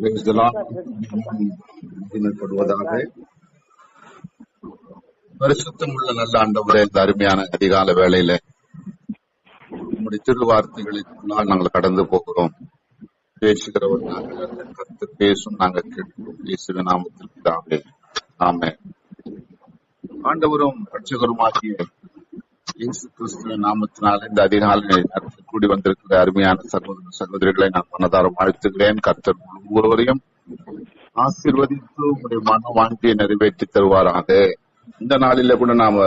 Praise the Lord. மகிமைப்படுவதாக பரிசுத்தம் உள்ள நல்ல ஆண்டவரே இந்த அருமையான அதிகால வேளையில உங்களுடைய திருவார்த்தைகளுக்குள்ளால் நாங்கள் கடந்து போகிறோம். பேசுகிறவர் நாங்கள் கத்து பேசும் நாங்கள் கேட்கிறோம். இயேசுவின் நாமத்தில் பிதாவே ஆண்டவரும் ரட்சகருமாகிய இயேசு கிறிஸ்துவின் நாமத்தினால இந்த அதிகாலை நேரத்தில் கூடி வந்திருக்கிற அருமையான சகோதர சகோதரிகளை நான் மனதார வாழ்த்துகிறேன். கர்த்தர் ஒவ்வொருவரையும் ஆசிர்வதித்து உங்களுடைய மன வாழ்க்கையை நிறைவேற்றி தருவாராக. இந்த நாளில கூட நாம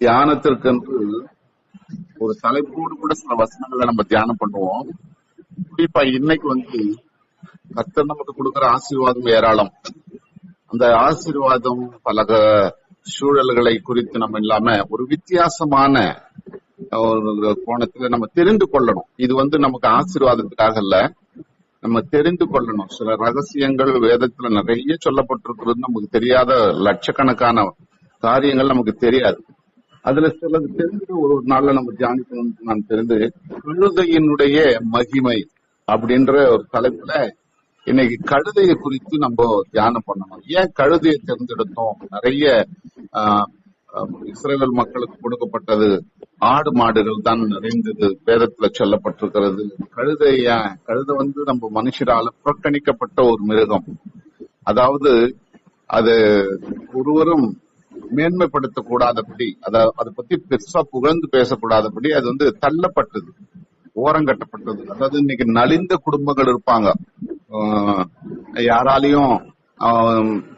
தியானத்திற்கென்று ஒரு தலைப்போடு கூட சில வசனங்களை நம்ம தியானம் பண்ணுவோம். குறிப்பா இன்னைக்கு வந்து கர்த்தர் நமக்கு கொடுக்கிற ஆசீர்வாதம் ஏராளம். அந்த ஆசீர்வாதம் பல சூழல்களை குறித்து நம்ம இல்லாம ஒரு வித்தியாசமான ஒரு கோணத்துல நம்ம தெரிந்து கொள்ளணும். இது வந்து நமக்கு ஆசீர்வாதத்துக்காக இல்ல நம்ம தெரிந்து கொள்ளணும். சில ரகசியங்கள் வேதத்துல நிறைய சொல்லப்பட்டிருக்கிறது. நமக்கு தெரியாத லட்சக்கணக்கான காரியங்கள் நமக்கு தெரியாது. அதுல சிலது தெரிந்து ஒரு நாள்ல நம்ம தியானிக்கணும்னு நான் தெரிந்து கழுதையினுடைய மகிமை அப்படின்ற ஒரு தலைப்புல இன்னைக்கு கழுதையை குறித்து நம்ம தியானம் பண்ணணும். ஏன் கழுதையை தேர்ந்தெடுத்தோம்? நிறைய ஆஹ், இஸ்ரேல் மக்களுக்கு கொடுக்கப்பட்டது ஆடு மாடுகள் தான் நிறைந்தது. வேதத்துல சொல்லப்பட்டிருக்கிறது. கழுதையா கழுத கழுதை வந்து நம்ம மனுஷரால புறக்கணிக்கப்பட்ட ஒரு மிருகம். அதாவது அது ஒருவரும் மேன்மைப்படுத்தக்கூடாதபடி அத அதை பத்தி பெருசா புகழ்ந்து பேசக்கூடாதபடி அது வந்து தள்ளப்பட்டது ஓரங்கட்டப்பட்டது அதாவது இன்னைக்கு நலிந்த குடும்பங்கள் இருப்பாங்க. யாராலையும்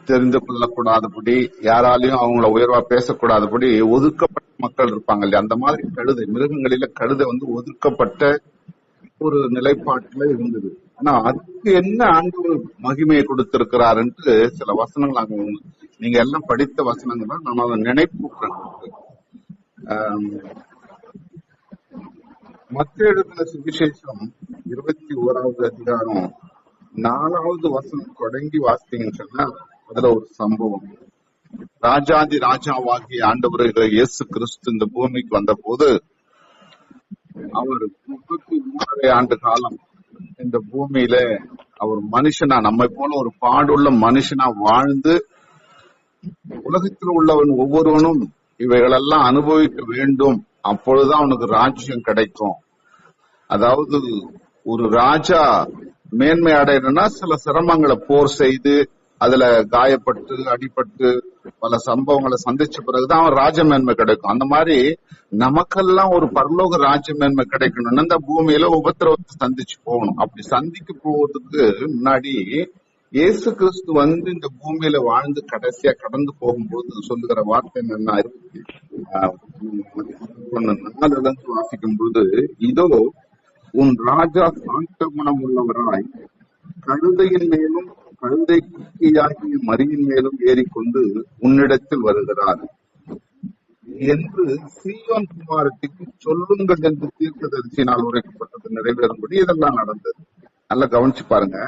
தெரிந்து கொள்ளக்கூடாதபடி யாராலையும் அவங்கள உயர்வா பேசக்கூடாதபடி ஒதுக்கப்பட்ட மக்கள் இருப்பாங்க இல்லையா? அந்த மாதிரி கழுதை மிருகங்களில கழுதை வந்து ஒதுக்கப்பட்ட ஒரு நிலைப்பாட்டுல இருந்தது. ஆனா அதுக்கு என்ன ஆண்டவர் மகிமையை கொடுத்திருக்கிறாருன்ட்டு சில வசனங்கள் அங்க நீங்க எல்லாம் படித்த வசனங்கள் தான் நான் அதை நினைப்புக்கிறேன் மத்திய இடத்துல சுவிசேஷம் இருபத்தி ஓராவது அதிகாரம் நாலாவது வசனம் தொடங்கி வாசித்தீங்கன்னு சொன்னா அதுல ஒரு சம்பவம். ராஜாதி ராஜாவாகிய ஆண்டவர்கள் இயேசு கிறிஸ்து இந்த பூமிக்கு வந்த போது அவர் முப்பத்தி மூன்றரை ஆண்டு காலம் இந்த பூமியில அவர் மனுஷனா நம்மை போல ஒரு பாடுள்ள மனுஷனா வாழ்ந்து உலகத்தில் உள்ளவன் ஒவ்வொருவனும் இவைகளெல்லாம் அனுபவிக்க வேண்டும். அப்பொழுதுதான் அவனுக்கு ராஜ்யம் கிடைக்கும். அதாவது ஒரு ராஜா மேன்மை அடையணும்னா சில சிரமங்களை போர் செய்து அதுல காயப்பட்டு அடிபட்டு பல சம்பவங்களை சந்திச்ச பிறகுதான் அவன் ராஜ மேன்மை கிடைக்கும். அந்த மாதிரி நமக்கெல்லாம் ஒரு பரலோக ராஜ மேன்மை கிடைக்கணும்னா இந்த பூமியில உபத்திரவத்தை சந்திச்சு போகணும். அப்படி சந்திக்க போவதுக்கு முன்னாடி இயேசு கிறிஸ்து வந்து இந்த பூமியில வாழ்ந்து கடைசியா கடந்து போகும்போது சொல்லுகிற வார்த்தை என்னன்னா இருக்கு வாசிக்கும் பொழுது இதோ உன் ராஜா சாந்த குணம் உள்ளவராய் கழுதையின் மேலும் கழுதைக்கியாகிய மரியின் மேலும் ஏறிக்கொண்டு உன்னிடத்தில் வருகிறார். என்று சீயோன் குமாரத்திற்கு சொல்லுங்கள் என்று தீர்க்கதரிசினால் உரைக்கப்பட்டது நிறைவேறும்படி இதெல்லாம் நடந்தது. நல்லா கவனிச்சு பாருங்க.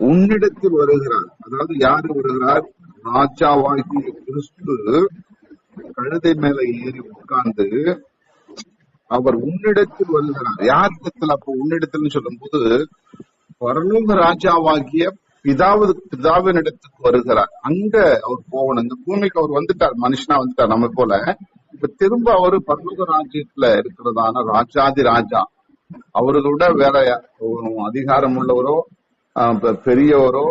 உன்னிடத்தில் வருகிறார். அதாவது யாரு வருகிறார்? ராஜாவாகிய கிறிஸ்து. கழுதை மேல ஏறி உட்கார்ந்து அவர் உன்னிடத்தில் வருகிறார். யார் இடத்துல? அப்ப உன்னிடத்தில் சொல்லும்போது பரலோக ராஜாவாகிய பிதாவது பிதாவின் இடத்துக்கு வருகிறார். அங்க அவர் போகணும். இந்த பூமிக்கு அவர் வந்துட்டார். மனுஷனா வந்துட்டார் நம்ம போல. இப்ப திரும்ப அவரு பரலோக ராஜ்யத்துல இருக்கிறதான ராஜாதி ராஜா. அவர்களோட வேற அதிகாரம் உள்ளவரோ பெரியவரோ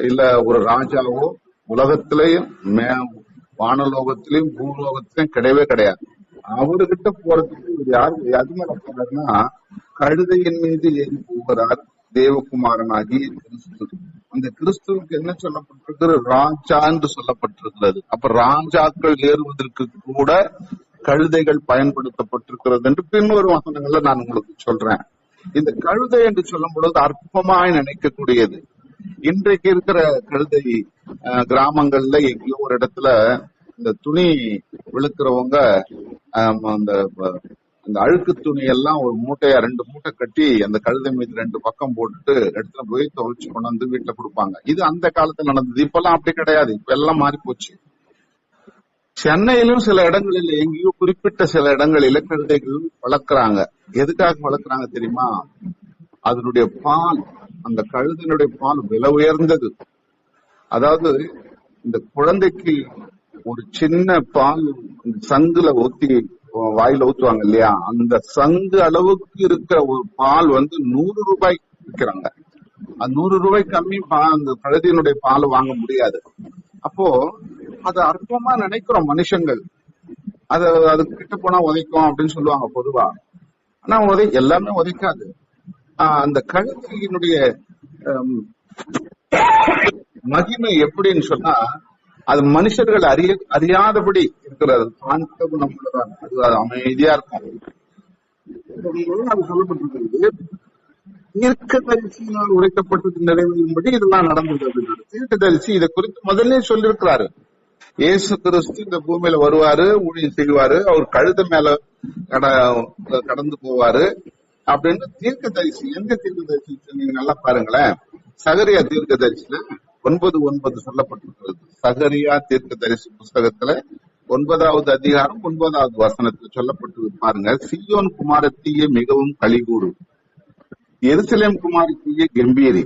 இல்ல ஒரு ராஜாவோ உலகத்திலையும் மே வானலோகத்திலையும் பூலோகத்திலையும் கிடையவே கிடையாது. அவர்கிட்ட போறதுக்கு இவர் யாரு எது மேல போறாருன்னா கழுதையின் மீது ஏறி போகிறார் தேவகுமாரனாகி கிறிஸ்து அந்த கிறிஸ்துவுக்கு என்ன சொல்லப்பட்டிருக்கிறது? ராஜா என்று சொல்லப்பட்டிருக்கிறது. அப்ப ராஜாக்கள் ஏறுவதற்கு கூட கழுதைகள் பயன்படுத்தப்பட்டிருக்கிறது என்று பின்வரும் வசனங்கள்ல நான் உங்களுக்கு சொல்றேன். இந்த கழுதை என்று சொல்லும் பொழுது அற்பமாய் நினைக்கக்கூடியது. இன்றைக்கு இருக்கிற கழுதை அஹ், கிராமங்கள்ல எங்கேயோ ஒரு இடத்துல இந்த துணி விழுக்கிறவங்க அந்த அந்த அழுக்கு துணி எல்லாம் ஒரு மூட்டையா ரெண்டு மூட்டை கட்டி அந்த கழுதை மீது ரெண்டு பக்கம் போட்டுட்டு எடுத்துட்டு போய் துவைச்சு கொண்டு வந்து வீட்டுல கொடுப்பாங்க. இது அந்த காலத்துல நடந்தது. இப்பெல்லாம் அப்படி கிடையாது. இப்ப எல்லாம் மாறி போச்சு. சென்னையிலும் சில இடங்களில் எங்கேயோ குறிப்பிட்ட சில இடங்களில கழுதைகள் வளர்க்கறாங்க. எதுக்காக வளர்க்கறாங்க தெரியுமா? அதனுடைய பால் அந்த கழுதனுடைய பால் விலை உயர்ந்தது. அதாவது இந்த குழந்தைக்கு ஒரு சின்ன பால் சங்குல ஊத்தி வாயில ஊத்துவாங்க இல்லையா? அந்த சங்கு அளவுக்கு இருக்கிற ஒரு பால் வந்து நூறு ரூபாய் விற்கிறாங்க அது நூறு ரூபாய் கம்மி பா- அந்த கழுதியினுடைய பால் வாங்க முடியாது. அப்போ அது அற்பமா நினைக்கிறோம் மனுஷங்கள். அது அது கிட்ட போனா உதைக்கும் அப்படின்னு சொல்லுவாங்க பொதுவா. ஆனா உதை எல்லாமே உதைக்காது. ஆஹ் அந்த கழுதியினுடைய ஹம், மகிமை எப்படின்னு சொன்னா அது மனுஷர்கள் அறிய அறியாதபடி இருக்கிறது. சாந்த குணம் அது அமைதியா இருக்கும். அது சொல்லப்பட்டிருக்கிறது. தீர்க்கதரிசியினால் உரைக்கப்பட்டது நிறைவேறும்படி இதெல்லாம் நடந்தது அப்படின்னாரு தீர்க்கதரிசி இதை குறித்து முதல்ல சொல்லியிருக்கிறாரு. இயேசு கிறிஸ்து இந்த பூமியில வருவாரு ஊழியம் செய்வாரு அவர் கழுத மேல கடந்து போவாரு அப்படின்னு தீர்க்கதரிசி எந்த தீர்க்கதரிசி நீங்க நல்லா பாருங்களேன். சகரியா தீர்க்கதரிசில ஒன்பது ஒன்பது சொல்லப்பட்டிருக்கிறது. சகரியா தீர்க்க தரிசி புஸ்தகத்துல ஒன்பதாவது அதிகாரம் ஒன்பதாவது வசனத்தில் சொல்லப்பட்டு பாருங்க. சியோன் குமாரத்தீயே மிகவும் கழிகூறு எருசலேம் குமாரத்தியே கம்பீரி.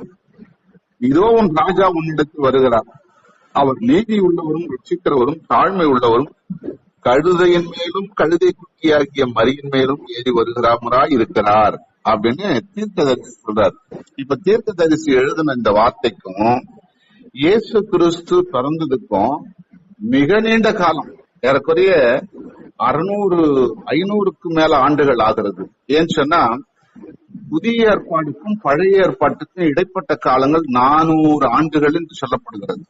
இதோ உன் ராஜா உன்னிடத்தில் வருகிறார். அவர் நீதி உள்ளவரும் ரட்சிக்கிறவரும் தாழ்மை உள்ளவரும் கழுதையின் மேலும் கழுதை குட்டியாகிய மரியின் மேலும் ஏறி வருகிறாமராய் இருக்கிறார் அப்படின்னு தீர்க்கதரிசி சொல்றார். இப்ப தீர்க்கதரிசி எழுதின இந்த வார்த்தைக்கும் இயேசு கிறிஸ்து பிறந்ததுக்கும் மிக நீண்ட காலம் ஏறக்குறைய அறுநூறு ஐநூறுக்கு மேல ஆண்டுகள் ஆகிறது. ஏன்னு சொன்னா புதிய ஏற்பாடுக்கும் பழைய ஏற்பாட்டுக்கும் இடைப்பட்ட காலங்கள் நானூறு ஆண்டுகள் என்று சொல்லப்படுகிறது.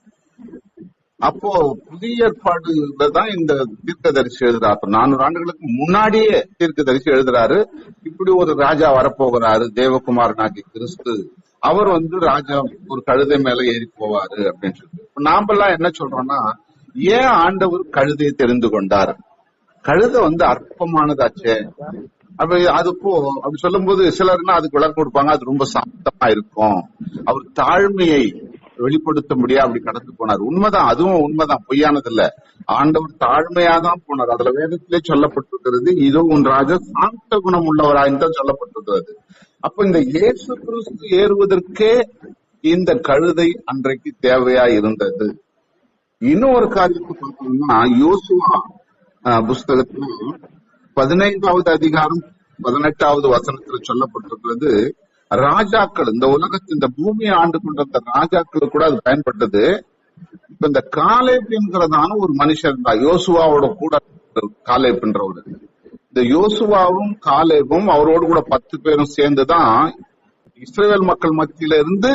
அப்போ புதிய ஏற்பாடுல தான் இந்த தீர்க்கதரிசி எழுதுறாரு. நானூறு ஆண்டுகளுக்கு முன்னாடியே தீர்க்கதரிசி எழுதுறாரு. இப்படி ஒரு ராஜா வரப்போகிறாரு தேவகுமாரனாகி கிறிஸ்து. அவர் வந்து ராஜா ஒரு கழுதை மேல ஏறி போவாரு அப்படின்னு சொல்லிட்டு. இப்ப நாமெல்லாம் என்ன சொல்றோம்னா ஏன் ஆண்டவர் கழுதையை தெரிந்து கொண்டார்? கழுதை வந்து அற்பமானதாச்சே. அப்ப அது போ அப்படி சொல்லும்போது சிலர்னா அதுக்கு விளக்கம் கொடுப்பாங்க அது ரொம்ப சாந்தமா இருக்கும். அவர் தாழ்மையை வெளிப்படுத்த முடியா அப்படி கடந்து போனார். உண்மைதான் அதுவும் உண்மைதான் பொய்யானது இல்ல ஆண்டவர் தாழ்மையா தான் போனார். அதுல வேதத்திலே சொல்லப்பட்டிருக்கிறது இதோ உன் ராஜா சாந்த குணம் உள்ளவராய் தான் சொல்லப்பட்டிருக்கிறது. அப்ப இந்த இயேசு கிறிஸ்து ஏறுவதற்கே இந்த கழுதை அன்றைக்கு தேவையா இருந்தது. இன்னொரு காரியத்தை பார்த்தோம்னா யோசுவா புஸ்தகத்துல பதினைந்தாவது அதிகாரம் பதினெட்டாவது வசனத்துல சொல்லப்பட்டிருக்கிறது ராஜாக்கள் இந்த உலகத்து இந்த பூமியை ஆண்டு கொண்டிருந்த ராஜாக்களுக்கு கூட அது பயன்பட்டது. இப்ப இந்த காலேப் என்கிறதான ஒரு மனுஷன் தான் யோசுவாவோட கூட காலேப் ஒரு இந்த யோசுவாவும் காலேபும் அவரோடு கூட பத்து பேரும் சேர்ந்துதான் இஸ்ரேல் மக்கள் மத்தியில இருந்து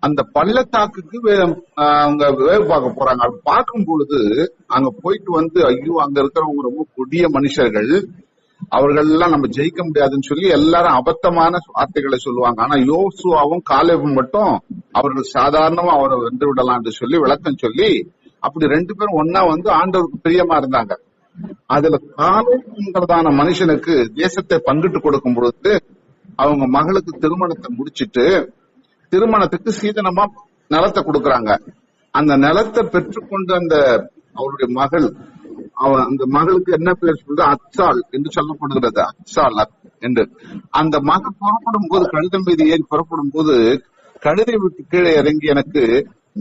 அந்த பள்ளத்தாக்குக்கு வே- அவங்க வேவு பார்க்க போறாங்க. அப்படி பார்க்கும் பொழுது அங்க போயிட்டு வந்து ஐயோ அங்க இருக்கிறவங்க ரொம்ப கொடிய மனுஷர்கள் அவர்கள் எல்லாம் நம்ம ஜெயிக்க முடியாதுன்னு சொல்லி எல்லாரும் அபத்தமான வார்த்தைகளை சொல்லுவாங்க. ஆனா யோசுவாவும் காலேபும் மட்டும் அவர்கள் சாதாரணமா அவரை வென்று விடலாம்னு சொல்லி விளக்கம் சொல்லி அப்படி ரெண்டு பேரும் ஒன்னா வந்து ஆண்டவருக்கு பிரியமா இருந்தாங்க. அதுல காலேபுங்கிறதான மனுஷனுக்கு தேசத்தை பங்கிட்டு கொடுக்கும் பொழுது அவங்க மகளுக்கு திருமணத்தை முடிச்சிட்டு திருமணத்துக்கு சீதனமா நிலத்தை கொடுக்கறாங்க. அந்த நிலத்தை பெற்றுக்கொண்டு அந்த அவருடைய மகள் அவன் அந்த மகளுக்கு என்ன பேர் சொல்றது? அச்சாள் என்று சொல்லப்படுகிறது. அச்சாள் என்று. அந்த மகள் புறப்படும் போது கழுதம் மீது ஏறி புறப்படும் போது கழுதை விட்டு கீழே இறங்கி எனக்கு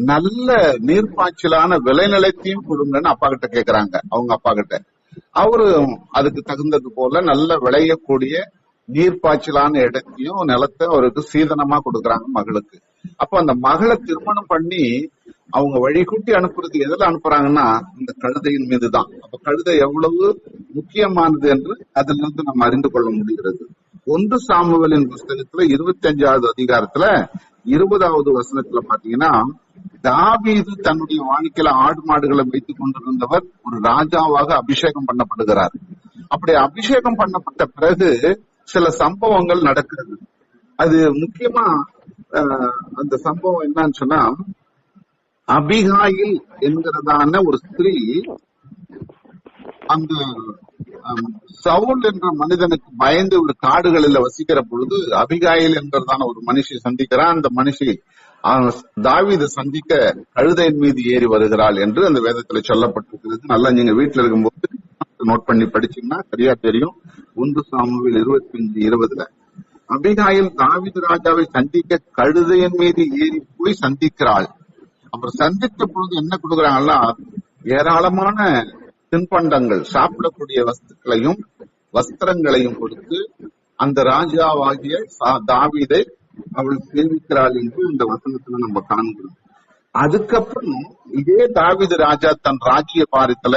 நல்ல நீர்ப்பாய்ச்சலான விளைநிலத்தையும் கொடுங்கன்னு அப்பா கிட்ட கேக்குறாங்க. அவங்க அப்பா கிட்ட. அவரு அதுக்கு தகுந்தது போல நல்ல விளையக்கூடிய நீர்ப்பாய்ச்சலான இடத்தையும் நிலத்தை அவருக்கு சீதனமா கொடுக்கறாங்க மகளுக்கு. அப்ப அந்த மகளை திருமணம் பண்ணி அவங்க வழிகூட்டி அனுப்புறது எதுல அனுப்புறாங்கன்னா இந்த கழுதையின் மீதுதான். அப்ப கழுதை எவ்வளவு முக்கியமானது என்று அதிலிருந்து நம்ம அறிந்து கொள்ள முடிகிறது. ஒன்று சாமுவலின் புஸ்தகத்துல இருபத்தி அஞ்சாவது அதிகாரத்துல இருபதாவது வசனத்துல பாத்தீங்கன்னா தாவீது தன்னுடைய வாழ்க்கையில ஆடு மாடுகளை வைத்துக் கொண்டிருந்தவர் ஒரு ராஜாவாக அபிஷேகம் பண்ணப்படுகிறார். அப்படி அபிஷேகம் பண்ணப்பட்ட பிறகு சில சம்பவங்கள் நடக்கிறது. அது முக்கியமா அந்த சம்பவம் என்னன்னு சொன்னா அபிகாயில் என்கிறதான ஒரு ஸ்திரீ அந்த சவுல் என்ற மனிதனுக்கு பயந்து ஒரு காடுகளில் வசிக்கிற பொழுது அபிகாயில் என்பதான ஒரு மனுஷி சந்திக்கிறான். அந்த மனுஷி தாவித சந்திக்க கழுதையின் மீது ஏறி வருகிறாள் என்று அந்த வேதத்துல சொல்லப்பட்டிருக்கிறது. நல்லா நீங்க வீட்டுல இருக்கும்போது நோட் பண்ணி படிச்சீங்கன்னா சரியா தெரியும். ஒன்று சாமுவில் இருபத்தி அஞ்சு இருபதுல அபிகாயில் தாவித ராஜாவை சந்திக்க கழுதையின் மீது ஏறி போய் சந்திக்கிறாள். அவர் சந்தித்த பொழுது என்ன கொடுக்குறாங்கன்னா ஏராளமான தின்பண்டங்கள் சாப்பிடக்கூடிய வஸ்துக்களையும் வஸ்திரங்களையும் கொடுத்து அந்த ராஜாவாகிய தாவிதை தாவீதை அவள் சேவிக்கிறாள் என்று இந்த வசனத்துல நம்ம காண்கிறோம். அதுக்கப்புறம் இதே தாவித ராஜா தன் ராஜ்ய பாரத்துல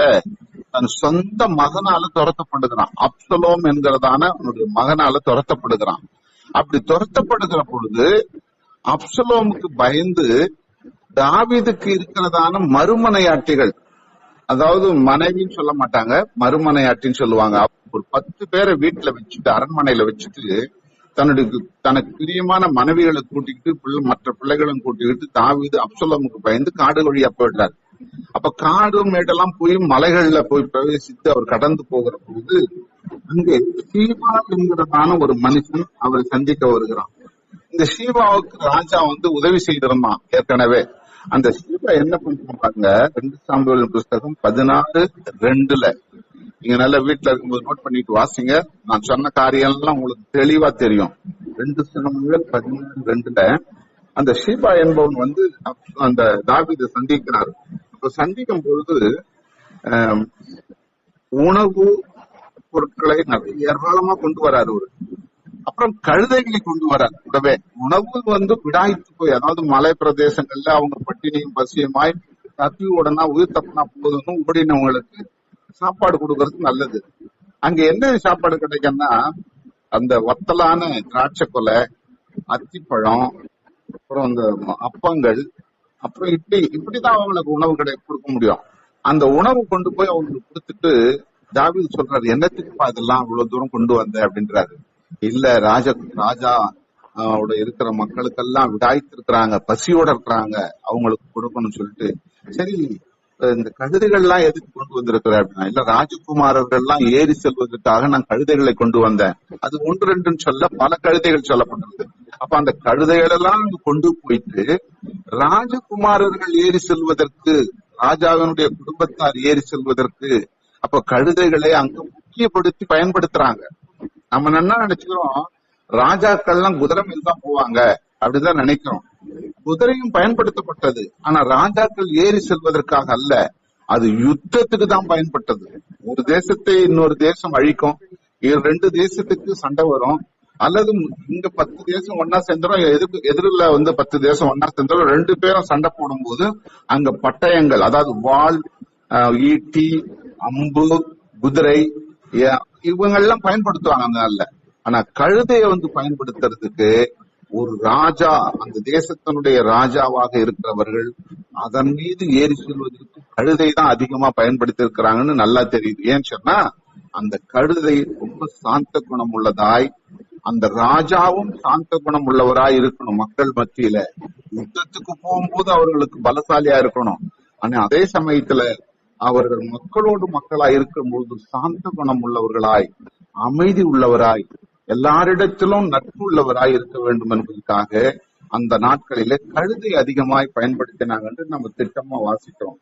தன் சொந்த மகனால துரத்தப்படுகிறான். அப்சலோம் என்கிறதான அவனுடைய மகனால துரத்தப்படுகிறான். அப்படி துரத்தப்படுகிற பொழுது அப்சலோமுக்கு பயந்து தாவிதுக்கு இருக்கிறதான மறுமனையாட்டிகள் அதாவது மனைவின்னு சொல்ல மாட்டாங்க மறுமனையாட்டின்னு சொல்லுவாங்க. ஒரு பத்து பேரை வீட்டுல வச்சுட்டு அரண்மனையில வச்சுட்டு தன்னுடைய தனக்கு பிரியமான மனைவிகளை கூட்டிக்கிட்டு பிள்ளை மற்ற பிள்ளைகளும் கூட்டிக்கிட்டு தாவிது அப்சலமுக்கு பயந்து காடு வழியா போயிடுறாரு. அப்ப காடு மேடெல்லாம் போய் மலைகள்ல போய் பிரவேசித்து அவர் கடந்து போகிற பொழுது அங்கே சீவா என்கிறதான ஒரு மனுஷன் அவரை சந்திக்க வருகிறான். இந்த சீவாவுக்கு ராஜா வந்து உதவி செய்திருந்தான் ஏற்கனவே. அந்த சீவா என்ன பண்ணுவோம் பாருங்க ரெண்டு சாம்பல் புஸ்தகம் பதினாறு ரெண்டுல. நீங்க நல்ல வீட்டுல இருக்கும்போது நோட் பண்ணிட்டு வாசிங்க. நான் சொன்ன காரியம் எல்லாம் உங்களுக்கு தெளிவா தெரியும். ரெண்டு சாம்புவல் பதினாறு ரெண்டுல. அந்த ஷீபா என்பவன் வந்து அந்த தாவித சந்திக்கிறார். அப்ப சந்திக்கும் பொழுது உணவு பொருட்களை நிறைய ஏராளமா கொண்டு வராரு அவரு. அப்புறம் கழுதைகளை கொண்டு வரார் கூடவே உணவு வந்து விடாய்த்து போய் அதாவது மலை பிரதேசங்கள்ல அவங்க பட்டினியும் பசியுமாய் தப்பி ஓடனா உயிர் தப்புனா போதும்னு ஓடினவங்களுக்கு சாப்பாடு கொடுக்கறது நல்லது. அங்க என்ன சாப்பாடு கிடைக்கும்னா அந்த வத்தலான திராட்சை கொலை அத்திப்பழம் அப்புறம் அந்த அப்பங்கள் அப்புறம் இப்படி இப்படிதான் அவங்களுக்கு உணவு கிடை கொடுக்க முடியும். அந்த உணவு கொண்டு போய் அவங்களுக்கு கொடுத்துட்டு தாவீது சொல்றாரு என்னத்துக்குப்பா இதெல்லாம் அவ்வளவு தூரம் கொண்டு வந்த? அப்படின்றாரு. இல்ல ராஜ ராஜா அவரோட இருக்கிற மக்களுக்கெல்லாம் விடாய்த்திருக்கிறாங்க பசியோட இருக்கிறாங்க அவங்களுக்கு கொடுக்கணும்னு சொல்லிட்டு. சரி இந்த கழுதைகள்லாம் எதுக்கு கொண்டு வந்திருக்கிற அப்படின்னா இல்ல ராஜகுமாரர்கள்லாம் ஏறி செல்வதற்காக நான் கழுதைகளை கொண்டு வந்தேன். அது ஒன்று ரெண்டுன்னு சொல்ல பல கழுதைகள் சொல்லப்பட்டிருக்கு. அப்ப அந்த கழுதைகள் எல்லாம் கொண்டு போயிட்டு ராஜகுமாரர்கள் ஏறி செல்வதற்கு ராஜாவினுடைய குடும்பத்தார் ஏறி செல்வதற்கு அப்ப கழுதைகளை அங்க முக்கியப்படுத்தி பயன்படுத்துறாங்க. நம்ம என்ன நினைச்சுக்கிறோம் ராஜாக்கள்லாம் குதிரை மேல் தான் போவாங்க அப்படிதான் நினைக்கிறோம். குதிரையும் பயன்படுத்தப்பட்டது. ஆனா ராஜாக்கள் ஏறி செல்வதற்காக அல்ல அது யுத்தத்துக்கு தான் பயன்பட்டது. ஒரு தேசத்தை இன்னொரு தேசம் அழிக்கும். இது ரெண்டு தேசத்துக்கு சண்டை வரும். அல்லது இங்க பத்து தேசம் ஒன்னா சேர்ந்துரும் எதுக்கு எதிரில வந்து பத்து தேசம் ஒன்னா சேர்ந்தாலும் ரெண்டு பேரும் சண்டை போடும்போது அங்க பட்டயங்கள் அதாவது வாள் ஈட்டி அம்பு குதிரை இவங்க எல்லாம் பயன்படுத்துவாங்க அந்த நாள்ல. ஆனா கழுதையை வந்து பயன்படுத்துறதுக்கு ஒரு ராஜா அந்த தேசத்தினுடைய ராஜாவாக இருக்கிறவர்கள் அதன் மீது ஏறி செல்வதற்கு கழுதை தான் அதிகமா பயன்படுத்தி இருக்கிறாங்கன்னு நல்லா தெரியுது. ஏன்னு சொன்னா அந்த கழுதை ரொம்ப சாந்த குணம் உள்ளதாய் அந்த ராஜாவும் சாந்த குணம் உள்ளவராய் இருக்கணும் மக்கள் மத்தியில. யுத்தத்துக்கு போகும்போது அவர்களுக்கு பலசாலியா இருக்கணும். ஆனா அதே சமயத்துல அவர்கள் மக்களோடு மக்களா இருக்கும்போது சாந்த குணம் உள்ளவர்களாய் அமைதி உள்ளவராய் எல்லாரிடத்திலும் நட்பு உள்ளவராய் இருக்க வேண்டும் என்பதற்காக அந்த நாட்களிலே கழுதை அதிகமாய் பயன்படுத்தினாங்க என்று நம்ம திட்டமா வாசிக்கிறோம்.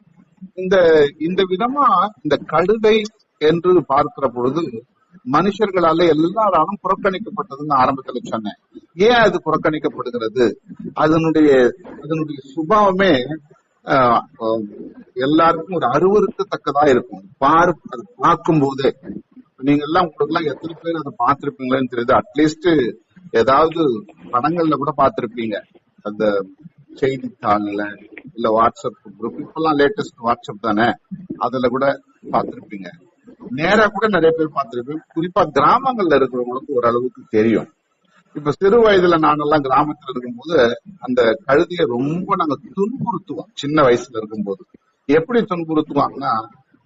இந்த இந்த விதமா இந்த கழுதை என்று பார்க்கிற பொழுது மனுஷர்களால எல்லாராலும் புறக்கணிக்கப்பட்டதுன்னு ஆரம்பத்துல சொன்னேன். ஏன் அது புறக்கணிக்கப்படுகிறது? அதனுடைய அதனுடைய சுபாவமே எல்லாருக்கும் ஒரு அருவருக்கத்தக்கதா இருக்கும். பாரு அது பார்க்கும் போதே நீங்க எல்லாம் உங்களுக்கு எல்லாம் எத்தனை பேர் அதை பார்த்திருப்பீங்களேன்னு தெரியுது. அட்லீஸ்ட் ஏதாவது படங்கள்ல கூட பார்த்திருப்பீங்க. அந்த செய்தித்தாள்ல இல்ல வாட்ஸ்அப் குரூப் இப்பெல்லாம் லேட்டஸ்ட் வாட்ஸ்அப் தானே? அதுல கூட பார்த்திருப்பீங்க. நேரா கூட நிறைய பேர் பார்த்திருப்பீங்க. குறிப்பா கிராமங்கள்ல இருக்கிறவங்களுக்கு ஓரளவுக்கு தெரியும். இப்ப சிறு வயதுல நானெல்லாம் கிராமத்துல இருக்கும்போது அந்த கழுதையை ரொம்ப நாங்க துன்புறுத்துவோம் சின்ன வயசுல இருக்கும்போது. எப்படி துன்புறுத்துவாங்கன்னா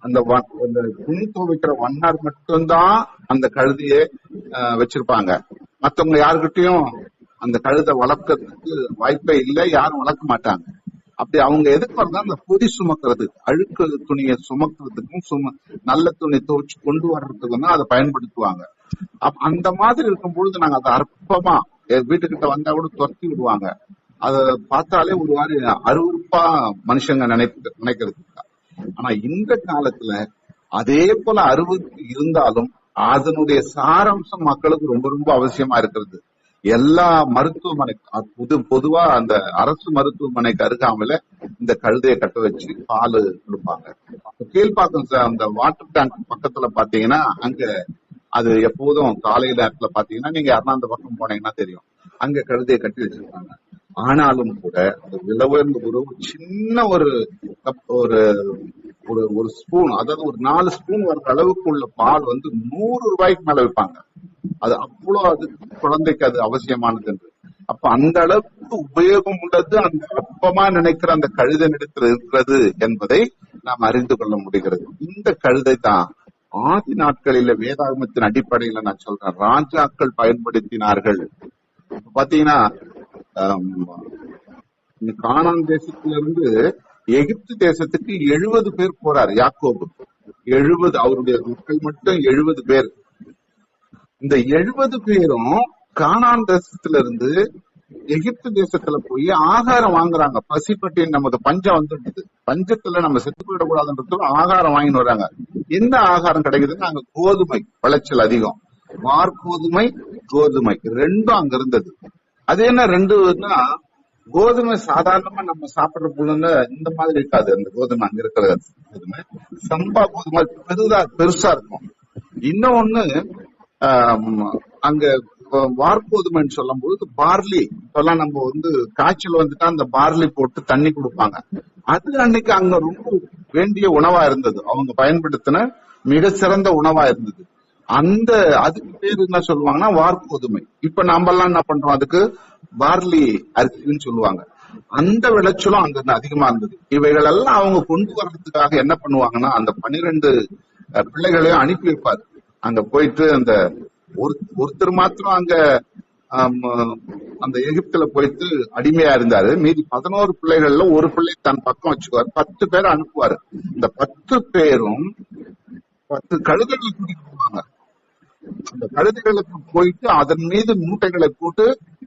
அந்த வ- அந்த துணி துவைக்கிற வண்ணார் மட்டும்தான் அந்த கழுதையை ஆஹ், வச்சிருப்பாங்க. மத்தவங்க யாருக்கிட்டையும் அந்த கழுதை வளர்க்கறதுக்கு வாய்ப்பே இல்லை யாரும் வளர்க்க மாட்டாங்க. அப்படி அவங்க எதுக்கு வரதா அந்த பொதி சுமக்கிறது அழுக்கு துணியை சுமக்கிறதுக்கும் சும நல்ல துணி துவைச்சு கொண்டு வர்றதுக்கும் தான் அதை பயன்படுத்துவாங்க. அந்த மாதிரி இருக்கும் பொழுது நாங்க அதை அற்பமா வீட்டுக்கிட்ட வந்தா கூட துரத்தி விடுவாங்க. அத பார்த்தாலே ஒரு மாதிரி அருவருப்பா மனுஷங்க நினைப்பு நினைக்கிறது ஆனா இந்த காலத்துல அதே போல அருவருப்பு இருந்தாலும் அதனுடைய சாராம்சம் மக்களுக்கு ரொம்ப ரொம்ப அவசியமா இருக்கிறது. எல்லா மருத்துவமனை புது பொதுவா அந்த அரசு மருத்துவமனைக்கு அருகாமையில இந்த கழுதையை கட்ட வச்சு பால் கொடுப்பாங்க. கீழ்பாக்கம் அந்த வாட்டர் டேங்க் பக்கத்துல பாத்தீங்கன்னா அங்க அது எப்போதும் காலை நேரத்துல பாத்தீங்கன்னா நீங்க யாருன்னா அந்த பக்கம் போனீங்கன்னா தெரியும். அங்க கழுதையை கட்டி வச்சிருக்காங்க ஆனாலும் கூட அது விலை உயர்ந்த ஒரு சின்ன ஒரு கப் ஒரு ஒரு ஒரு ஸ்பூன் அதாவது ஒரு நாலு ஸ்பூன் வர்ற அளவுக்கு உள்ள பால் வந்து நூறு ரூபாய்க்கு மேல விற்பாங்க அது அவ்வளவு அது குழந்தைக்கு அது அவசியமானது என்று. அப்ப அந்த அளவுக்கு உபயோகம் உள்ளது அந்த அப்பமா நினைக்கிற அந்த கழுதை இடத்தில் இருக்கிறது என்பதை நாம் அறிந்து கொள்ள முடிகிறது. இந்த கழுதை தான் ஆதி நாட்களில வேதாகமத்தின் அடிப்படையில நான் சொல்றேன். ராஜாக்கள் பயன்படுத்தினார்கள். இப்ப பாத்தீங்கன்னா காணான் தேசத்துல இருந்து எகிப்து தேசத்துக்கு எழுபது பேர் போறார் யாக்கோபு. எழுபது அவருடைய மக்கள் மட்டும் எழுபது பேர். இந்த எழுபது பேரும் காணான் தேசத்துல இருந்து எகிப்து தேசத்துல போய் ஆகாரம் வாங்குறாங்க. பசிப்பட்டி நமது பஞ்சம் வந்துடுது பஞ்சத்துல நம்ம செத்து போயிடக்கூடாதுன்றது ஆகாரம் வாங்கிட்டு வராங்க. என்ன ஆகாரம் கிடைக்குதுன்னா அங்க கோதுமை விளைச்சல் அதிகம். வார்கோதுமை கோதுமை ரெண்டும் அங்க இருந்தது. அது என்ன ரெண்டுன்னா கோதுமை சாதாரணமா நம்ம சாப்பிடுற பொழுது இந்த மாதிரி இருக்காது. அந்த கோதுமை அங்க இருக்கிற கோதுமை. சம்பா கோதுமை பெருதா பெருசா இருக்கும். இன்னொன்னு ஆம், அங்க வார்போதுமைன்னு சொல்லும் பொழுது பார்லி. இப்பெல்லாம் நம்ம வந்து காய்ச்சல் வந்துட்டா அந்த பார்லி போட்டு தண்ணி கொடுப்பாங்க. அது அன்னைக்கு அங்க ரொம்ப வேண்டிய உணவா இருந்தது. அவங்க பயன்படுத்தின மிக சிறந்த உணவா இருந்தது. அந்த அதுக்கு பேர் என்ன சொல்லுவாங்கன்னா வார்கோதுமை இப்ப நாம எல்லாம் என்ன பண்றோம்? அதுக்கு பார்லி அரிசின்னு சொல்லுவாங்க. அந்த விளைச்சலும் அங்க அதிகமா இருந்தது. இவைகள் எல்லாம் அவங்க கொண்டு வர்றதுக்காக என்ன பண்ணுவாங்கன்னா அந்த பனிரெண்டு பிள்ளைகளையும் அனுப்பி வைப்பாரு. அங்க போயிட்டு அந்த ஒரு ஒருத்தர் மாத்திரம் அங்க அந்த எகிப்துல போயிட்டு அடிமையா இருந்தாரு. மீதி பதினோரு பிள்ளைகள்ல ஒரு பிள்ளை தன் பக்கம் வச்சுக்குவாரு. பத்து பேர் அனுப்புவாரு. இந்த பத்து பேரும் பத்து கழுதைகள் கூட்டிட்டு போவாங்க. அந்த கழுதைகளுக்கு போயிட்டு அதன் மீது மூட்டைகளை போட்டு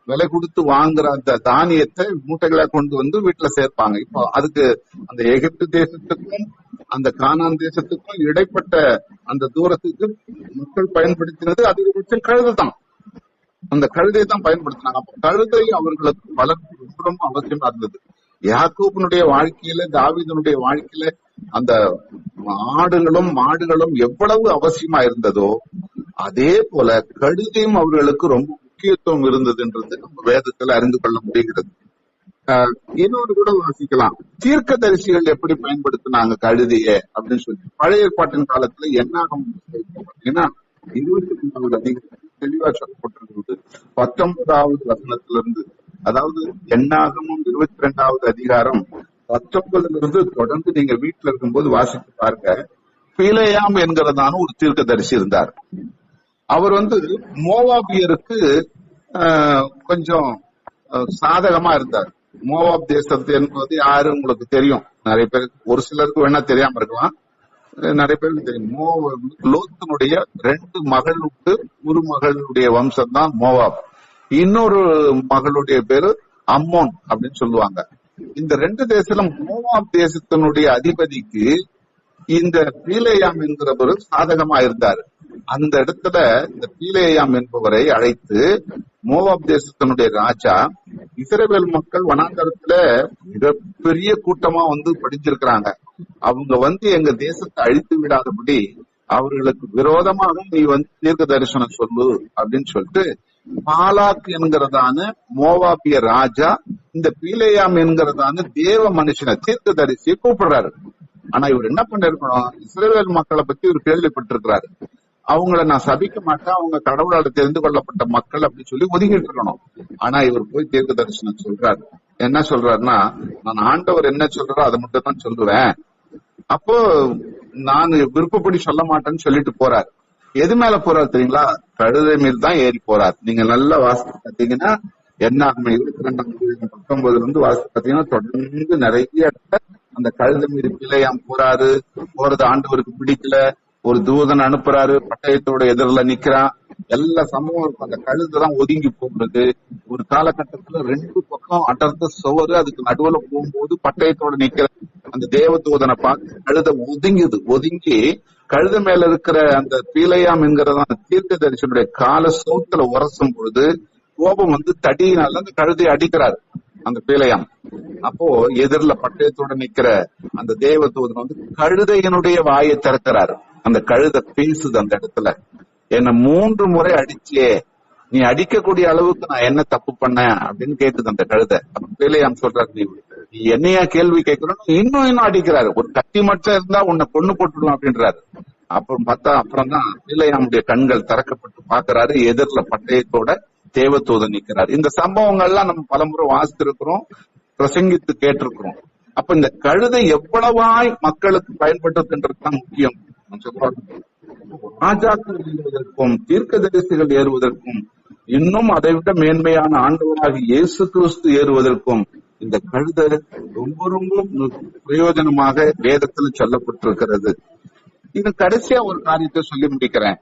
விலை கொடுத்து வாங்குற அந்த தானியத்தை மூட்டைகளை கொண்டு வந்து வீட்டுல சேர்ப்பாங்க. இப்போ அதுக்கு அந்த எகிப்து தேசத்துக்கும் அந்த கானான் தேசத்துக்கும் இடைப்பட்ட அந்த தூரத்துக்கு மக்கள் பயன்படுத்தினது அதிகபட்சம் கழுதை தான். அந்த கழுதையை தான் பயன்படுத்தினாங்க. அப்ப கழுதை அவர்களுக்கு வளர்ப்பு ரொம்ப ரொம்ப அவசியமா இருந்தது. யாக்கூபனுடைய வாழ்க்கையில தாவிதனுடைய வாழ்க்கையில அந்த ஆடுகளும் மாடுகளும் எவ்வளவு அவசியமா இருந்ததோ அதே போல கழுதையும் அவர்களுக்கு ரொம்ப முக்கியத்துவம் இருந்ததுன்றது நம்ம வேதத்துல அறிந்து கொள்ள முடிகிறது. இன்னொரு கூட வாசிக்கலாம். தீர்க்க தரிசிகள் எப்படி பயன்படுத்தினாங்க கழுதிய அப்படின்னு சொல்லி. பழைய ஏற்பாட்டின் காலத்துல என்னாகும் ஏன்னா இருபத்தி ரெண்டாவது அதிகாரம் தெளிவா சொல்லப்பட்டிருந்தது. பத்தொன்பதாவது வசனத்திலிருந்து அதாவது எண்ணாகமும் இருபத்தி ரெண்டாவது அதிகாரம் பத்தொன்பதுல இருந்து தொடர்ந்து நீங்க வீட்டுல இருக்கும்போது வாசித்து பாருங்க. பிழையாம் என்கிறதான ஒரு தீர்க்கதரிசி இருந்தார். அவர் வந்து மோவாபியருக்கு ஆஹ், கொஞ்சம் சாதகமா இருந்தார். மோவாப் தேசத்து என்பது யாரு உங்களுக்கு தெரியும்? நிறைய பேர் ஒரு சிலருக்கு வேணா தெரியாம இருக்கலாம். நிறைய பேருக்கு தெரியும். மோ லோத்தனுடைய ரெண்டு மகளுக்கு ஒரு மகளுடைய வம்சம் தான் மோவாப். இன்னொரு மகளுடைய பேரு அம்மோன் அப்படின்னு சொல்லுவாங்க. இந்த ரெண்டு தேசத்துல மோவாப் தேசத்தினுடைய அதிபதிக்கு இந்த பீலேயாம் என்கிறவர் சாதகமா இருந்தார் அந்த இடத்துல இந்த பீலேயாம் என்பவரை அழைத்து மோவாப் தேசத்தினுடைய ராஜா இஸ்ரவேல் மக்கள் வனாந்தரத்துல மிகப்பெரிய கூட்டமா வந்து படிச்சிருக்கிறாங்க அவங்க வந்து எங்க தேசத்தை அழித்து விடாதபடி அவர்களுக்கு விரோதமாக நீ வந்து தீர்க்க தரிசனம் சொல்லு அப்படின்னு சொல்லிட்டு பாலாக் என்கிறதான மோவாபிய ராஜா இந்த பீலேயாம் என்கிறதான தேவ மனுஷனை தீர்க்க தரிசியை கூப்பிடுறாரு. ஆனா இவர் என்ன பண்ணிருக்கணும்? இஸ்ரேல் மக்களை பத்தி இவர் கேள்விப்பட்டிருக்கிறாரு. அவங்கள நான் சபிக்க மாட்டேன் அவங்க கடவுளால தெரிந்து கொள்ளப்பட்ட மக்கள் அப்படின்னு சொல்லி ஒதுங்கிட்டு இருக்கணும் ஆனா இவர் போய் தீர்க்க தரிசனம் சொல்றாரு. என்ன சொல்றாருன்னா நான் ஆண்டவர் என்ன சொல்றாரோ அதை மட்டும் தான் சொல்லுவேன். அப்போ நான் விருப்பப்படி சொல்ல மாட்டேன்னு சொல்லிட்டு போறார். எது மேல போறார் தெரியுங்களா? கழுதை மீது தான் ஏறி போறார். நீங்க நல்லா வாசித்து பார்த்தீங்கன்னா என்ன இருபத்தி ரெண்டாம் பத்தொன்பதுல இருந்து வாசித்து பாத்தீங்கன்னா தொடர்ந்து நிறைய இடத்துல அந்த கழுதை மீது பிள்ளையாம் போறாரு போறது ஆண்டவருக்கு பிடிக்கல. ஒரு தூதன் அனுப்புறாரு. பட்டயத்தோட எதிரில நிக்கிறான் எல்லா சமூகம் அந்த கழுதை தான் ஒதுங்கி போகிறது. ஒரு காலகட்டத்துல ரெண்டு பக்கம் அடர்ந்த சுவரு அதுக்கு நடுவுல போகும்போது பட்டயத்தோட நிக்கிற அந்த தேவதூதனை பார்த்து கழுத ஒதுங்குது ஒதுங்கி கழுத மேல இருக்கிற அந்த பீலையாம் என்கிறதான தீர்க்க தரிசனுடைய கால சோத்துல உரசும் பொழுது கோபம் வந்து தடியினால அந்த கழுதையை அடிக்கிறாரு. அந்த பிழையாம். அப்போ எதிரில பட்டயத்தோட நிக்கிற அந்த தேவதூதன் வந்து கழுதையினுடைய வாயை திறக்கிறாரு. அந்த கழுதை பேசுது அந்த இடத்துல. என்ன மூன்று முறை அடிச்சே நீ அடிக்கக்கூடிய அளவுக்கு நான் என்ன தப்பு பண்ண அப்படின்னு கேட்டுது அந்த கழுதை. அப்ப பிழையாம் சொல்றாரு நீ நீ என்னையா கேள்வி கேட்கிறோம் இன்னும் இன்னும் அடிக்கிறாரு. ஒரு கத்தி மட்டும் இருந்தா உன்னை பொண்ணு போட்டுடலாம் அப்படின்றாரு. அப்புறம் பார்த்தா அப்புறம் தான் பிள்ளையாமுடைய கண்கள் திறக்கப்பட்டு பாக்குறாரு எதிரில பட்டயத்தோட தேவதூதன் நிற்கிறார். இந்த சம்பவங்கள்லாம் நம்ம பலமுறை வாசித்திருக்கிறோம் பிரசங்கித்து கேட்டிருக்கிறோம். அப்ப இந்த கழுதை எவ்வளவாய் மக்களுக்கு பயன்பட்டதுன்றதுதான் முக்கியம். ராஜாக்கள் ஏறுவதற்கும் தீர்க்கதரிசிகள் ஏறுவதற்கும் இன்னும் அதை விட மேன்மையான ஆண்டவராக இயேசு கிறிஸ்து ஏறுவதற்கும் இந்த கழுத ரொம்ப ரொம்ப பிரயோஜனமாக வேதத்தில் சொல்லப்பட்டிருக்கிறது. இது கடைசியா ஒரு காரியத்தை சொல்லி முடிக்கிறேன்.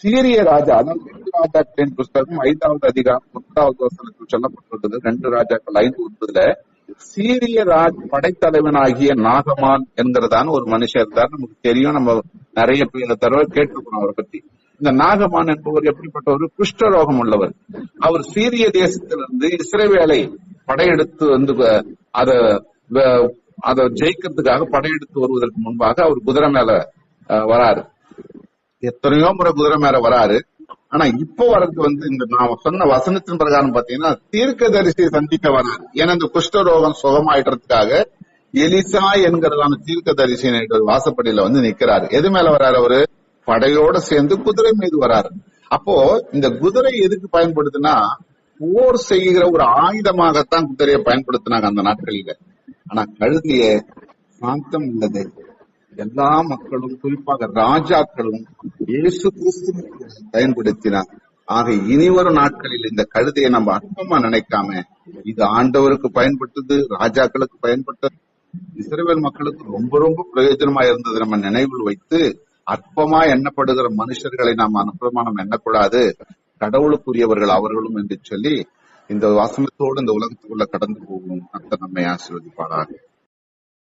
சீரிய ராஜா அதான் ரெண்டு புஸ்தகம் ஐந்தாவது அதிகாரம் ஒன்பதாவது வசனத்தில் சொல்லப்பட்டிருக்கிறது ரெண்டு ராஜாக்கள் ஐந்து ஒன்பதுல சீரிய ராஜ் படைத்தலைவனாகிய நாகமான் என்கிறதான ஒரு மனுஷன் இருந்தார். நமக்கு தெரியும் நம்ம நிறைய தடவை கேட்டிருக்கிறோம் அவரை பத்தி. இந்த நாகமான் என்பவர் எப்படிப்பட்ட ஒரு குஷ்டரோகம் உள்ளவர். அவர் சீரிய தேசத்திலிருந்து இஸ்ரேவேலை படையெடுத்து வந்து வ- அத அதை அத ஜெயிக்கிறதுக்காக படையெடுத்து வருவதற்கு முன்பாக அவர் குதிரை மேல அஹ், வராரு. எத்தனையோ முறை குதிரை மேல வராரு. ஆனா இப்போ வர்றது வந்து இந்த நான் சொன்ன வசனத்தின் பிரகாரம் பாத்தீங்கன்னா தீர்க்க தரிசியை சந்திக்க வராரு ஏன்னா இந்த குஷ்டரோகம் சுகமாயிடுறதுக்காக எலிசா என்கிறதான தீர்க்க தீர்க்கதரிசியினுடைய வாசப்படியில வந்து நிக்கிறாரு. எது மேல வராரு அவரு? படையோட சேர்ந்து குதிரை மீது வராரு அப்போ இந்த குதிரை எதுக்கு பயன்படுதுன்னா போர் செய்கிற ஒரு ஆயுதமாகத்தான் குதிரையை பயன்படுத்தினாங்க அந்த நாட்களில. ஆனா கழுதிய சாந்தம் உள்ளது. எல்லா மக்களும் குறிப்பாக ராஜாக்களும் இயேசு கிறிஸ்துவை பயன்படுத்தினார். ஆக இனிவரும் நாட்களில் இந்த கழுதையை நம்ம அற்பமா நினைக்காம இது ஆண்டவருக்கு பயன்பட்டது ராஜாக்களுக்கு பயன்பட்டது இஸ்ரேல் மக்களுக்கு ரொம்ப ரொம்ப பிரயோஜனமா இருந்தது நம்ம நினைவில் வைத்து அற்பமா எண்ணப்படுகிற மனுஷர்களை நாம் அற்பமா நம்ம எண்ணக்கூடாது. கடவுளுக்குரியவர்கள் அவர்களும் என்று சொல்லி இந்த வசனத்தோடு இந்த உலகத்துக்குள்ள கடந்து போகும் அந்த நம்மை ஆசீர்வதிப்பாராக.